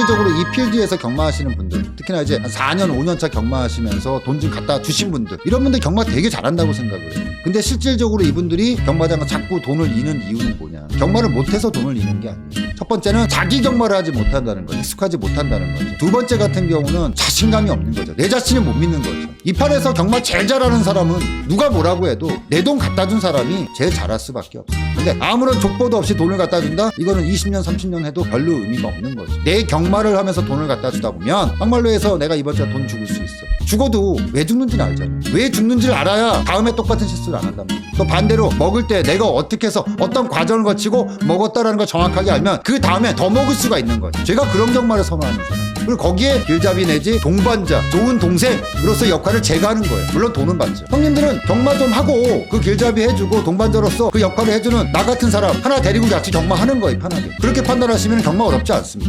실질적으로 이 필드에서 경마하시는 분들 특히나 이제 한 4년 5년차 경마하시면서 돈 좀 갖다 주신 분들 이런 분들 경마 되게 잘한다고 생각을 해요. 근데 실질적으로 이분들이 경마장을 자꾸 돈을 잃는 이유는 뭐냐? 경마를 못해서 돈을 잃는 게 아니에요. 첫 번째는 자기 경마를 하지 못한다는 거죠. 익숙하지 못한다는 거죠. 두 번째 같은 경우는 자신감이 없는 거죠. 내 자신을 못 믿는 거죠. 이 판에서 경마 제일 잘하는 사람은 누가 뭐라고 해도 내 돈 갖다 준 사람이 제일 잘할 수밖에 없어요 근데 아무런 족보도 없이 돈을 갖다 준다? 이거는 20년 30년 해도 별로 의미가 없는 거죠 내 경마를 하면서 돈을 갖다 주다 보면 막말로 해서 내가 이번 주에 돈 죽을 수 있어. 죽어도 왜 죽는지는 알잖아. 왜 죽는지를 알아야 다음에 똑같은 실수를 안 한단 말이야. 또 반대로 먹을 때 내가 어떻게 해서 어떤 과정을 거치고 먹었다라는 걸 정확하게 알면 그 다음에 더 먹을 수가 있는 거죠 제가 그런 경마를 선호하는 사람. 그리고 거기에 길잡이 내지 동반자 좋은 동생으로서 역할을 제가 하는 거예요. 물론 돈은 받죠. 형님들은 경마 좀 하고 그 길잡이 해주고 동반자로서 그 역할을 해주는 나 같은 사람 하나 데리고 같이 경마하는 거예요 편하게. 그렇게 판단하시면 경마 어렵지 않습니다